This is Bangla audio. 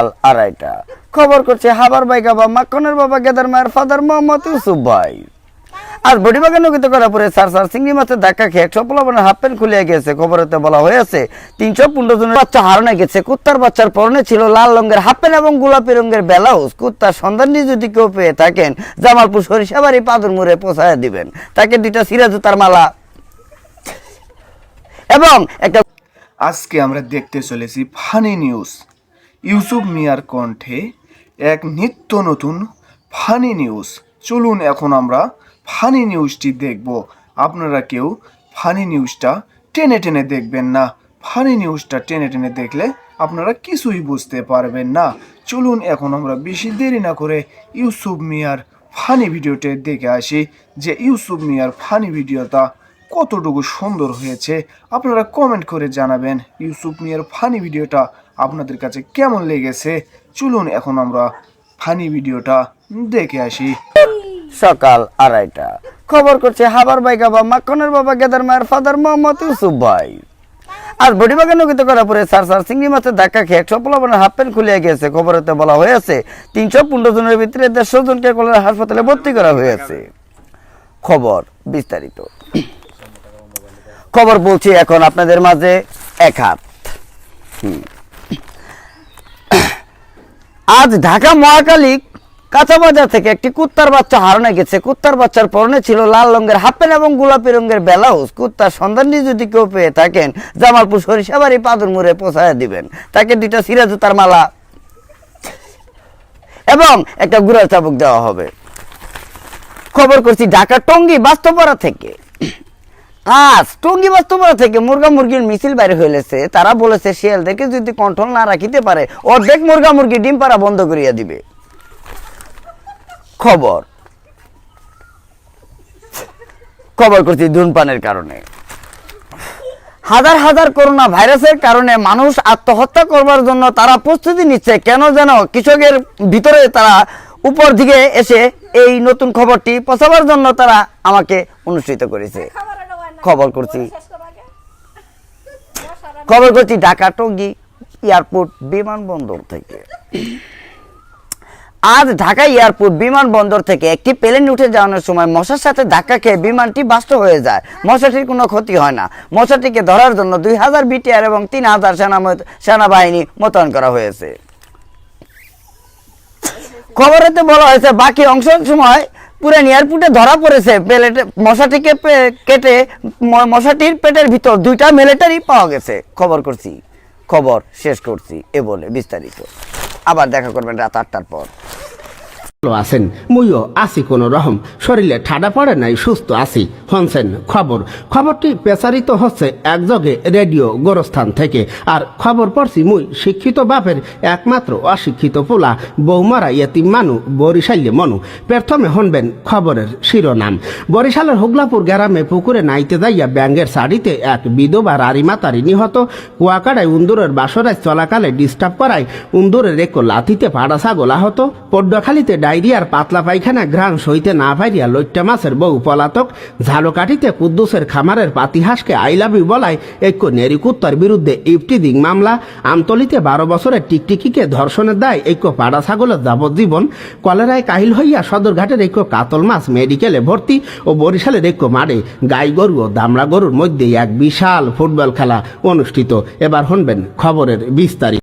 সকাল আড়াইটা। খবর করছে, হাবার বাইকা বা মাখনের বাবা গেদার মায়ের ফাদার মোহাম্মদ ইউসুফ ভাই। আর বডিবাগে নগিত করার পরে সার সার চিংড়ি মাছের ধাক্কা খেয়ে একশো পোলাবনের হাফ প্যান্ট খুলে গেছে খবরেতে বলা হয়েছে তিনশো পনেরো জনের বাচ্চা হারানো গেছে। কুত্তার বাচ্চার পরনে ছিল লাল রঙের হাফ প্যান্ট এবং গোলাপি রঙের ব্লাউজ। কুত্তার সন্ধান নিয়ে যদি কেউ পেয়ে থাকেন, জামালপুর সরিষাবাড়ি পাদুর মুড়ে পোষায় দিবেন। তাকে দুইটা সিরা জুতার মালা। এবং একটা আজকে আমরা দেখতে চলেছি ফানি নিউজ। ইউসুফ মিয়ার কণ্ঠে এক নিত্য নতুন ফানি নিউজ। চলুন এখন আমরা ফানি নিউজটি দেখব। আপনারা কেউ ফানি নিউজটা টেনে টেনে দেখবেন না। ফানি নিউজটা টেনে টেনে দেখলে আপনারা কিছুই বুঝতে পারবেন না। চলুন এখন আমরা বেশি দেরি না করে ইউসুফ মিয়ার ফানি ভিডিওটি দেখে আসি যে ইউসুফ মিয়ার ফানি ভিডিওটা কতটুকু সুন্দর হয়েছে। আপনারা কমেন্ট করে জানাবেন ইউসুফ মিয়ার ফানি ভিডিওটা আপনাদের কাছে কেমন লেগেছে? চলুন এখন আমরা ফানি ভিডিওটা দেখে আসি। সকাল আড়াইটা। খবর করছে হাবার বাইকা বা মাখনের বাবা গেদার মায়ের ফাদার মোহাম্মদ ইউসুফ ভাই। আর বডিবাগে নগিত করার পরে সার সার চিংড়ি মাছের ধাক্কা খেয়ে একশো পোলাবনের হাফ প্যান্ট খুলে গেছে খবরেতে বলা হয়েছে, তিনশো পনেরো জনের ভিতরে দেড়শো জনকে কলেরা হাসপাতালে ভর্তি করা হয়েছে। খবর বিস্তারিত। খবর বলছি এখন আপনাদের মাঝে এক হাত। হুম। আজ ঢাকা মহাকালী কাঁচা বাজার থেকে একটি কুত্তার বাচ্চা হারানো গেছে। কুত্তার বাচ্চার পরনে ছিল লাল রঙের হাফ প্যান্ট এবং গোলাপি রঙের ব্লাউজ। কুত্তার সন্ধান নিয়ে যদি কেউ পেয়ে থাকেন, জামালপুর সরিষাবাড়ি পাদুর মুড়ে পোষায় দিবেন। তাকে দুইটা সিরা জুতার মালা এবং একটা গুড়ার চাবুক দেওয়া হবে। খবর করছি ঢাকা টঙ্গী বাস্তবপাড়া থেকে। আজ টঙ্গী বাস্তবপাড়া থেকে মুরগা মুরগির মিছিল বাইরে হইলেছে তারা বলেছে শিয়ালদেরকে যদি কন্ট্রোল না রাখিতে পারে, অর্ধেক মুরগা মুরগি ডিম পাড়া বন্ধ করিয়া দিবে। খবর। খবর করছি ধূমপানের কারণে। হাজার হাজার করোনা ভাইরাসের কারণে মানুষ আত্মহত্যা করবার জন্য তারা প্রস্তুতি নিচ্ছে। কেন যেন কৃষকের ভিতরে তারা উপর দিকে এসে এই নতুন খবরটি পচাবার জন্য তারা আমাকে অনুষ্ঠিত করেছে। খবর করছি। খবর করছি ঢাকা টঙ্গী এয়ারপোর্ট বিমানবন্দর থেকে। আজ ঢাকা এয়ারপোর্ট বিমানবন্দর থেকে একটি প্লেন উঠে যাওয়ানোর সময় মশার সাথে ধাক্কা খেয়ে বিমানটি বাস্ত হয়ে যায়। মশাটির কোনো ক্ষতি হয় না। মশাটিকে ধরার জন্য দুই হাজার বিটিআর এবং তিন হাজার সেনা সেনাবাহিনী মোতায়েন করা হয়েছে। খবরেতে বলা হয়েছে বাকি অংশ সময় পুরান এয়ারপোর্টে ধরা পড়েছে, প্লেটে, মশাটিকে কেটে মশাটির পেটের ভিতর দুইটা মিলিটারি পাওয়া গেছে। খবর করছি, খবর শেষ করছি, এ বলে বিস্তারিত। আবার দেখা করবেন রাত আটটার পর। ভালো আছেন। মুইও আছি কোনো রকম। শরীরে ঠাডা পড়ে নাই, সুস্থ আছি। হনছেন খবর। খবরটি প্রচারিত হচ্ছে একযোগে রেডিও গোরস্থান থেকে। আর খবর পড়ছি মুই শিক্ষিত বাপের একমাত্র অশিক্ষিত পোলা, বৌমারা ইয়েতিম মানু বরিশাল্যে মনু। প্রথমে হনবেন খবরের শিরোনাম। বরিশালের হুগলাপুর গ্রামে পুকুরে নাইতে যাইয়া ব্যাঙ্গের শাড়িতে এক বিধবা রারি মাতারি নিহত। কুয়াকাড়ায় উন্দুরের বাসরায় চলাকালে ডিস্টার্ব করায় উন্দুরের এক লাথিতে পাড়া ছাগল আহত। পড্ডখালিতে ডায়রিয়ার পাতলা পায়খানা ঘ্রাণ সইতে না পাইয়া লইট্টা মাছের বউ পলাতক ঝালকাঠিতে কুদ্দুসের খামারের পাতিহাসকে আই লাভ ইউ বলায় এক নেরিকুত্তর বিরুদ্ধে ইফটিদিং মামলা। আমতলিতে বারো বছরের টিকটিকিকে ধর্ষণের দায় এক পাড়া ছাগলের যাবজ্জীবন। কলেরায় কাহিল হইয়া সদরঘাটের এক কাতল মাছ মেডিকেলে ভর্তি ও বরিশালের এক মাঠে গাই গরু ও দামড়া গরুর মধ্যে এক বিশাল ফুটবল খেলা অনুষ্ঠিত। এবার শুনবেন খবরের বিস্তারিত।